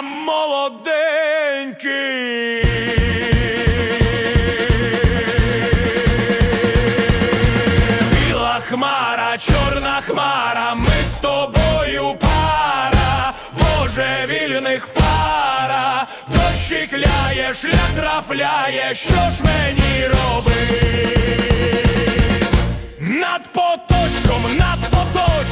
я молоденький. Біла хмара, чорна хмара, ми з тобою пара, Боже вільних пара, дощик ляє, шлях трафляє, що ж мені робить? Над поточком, над поточком,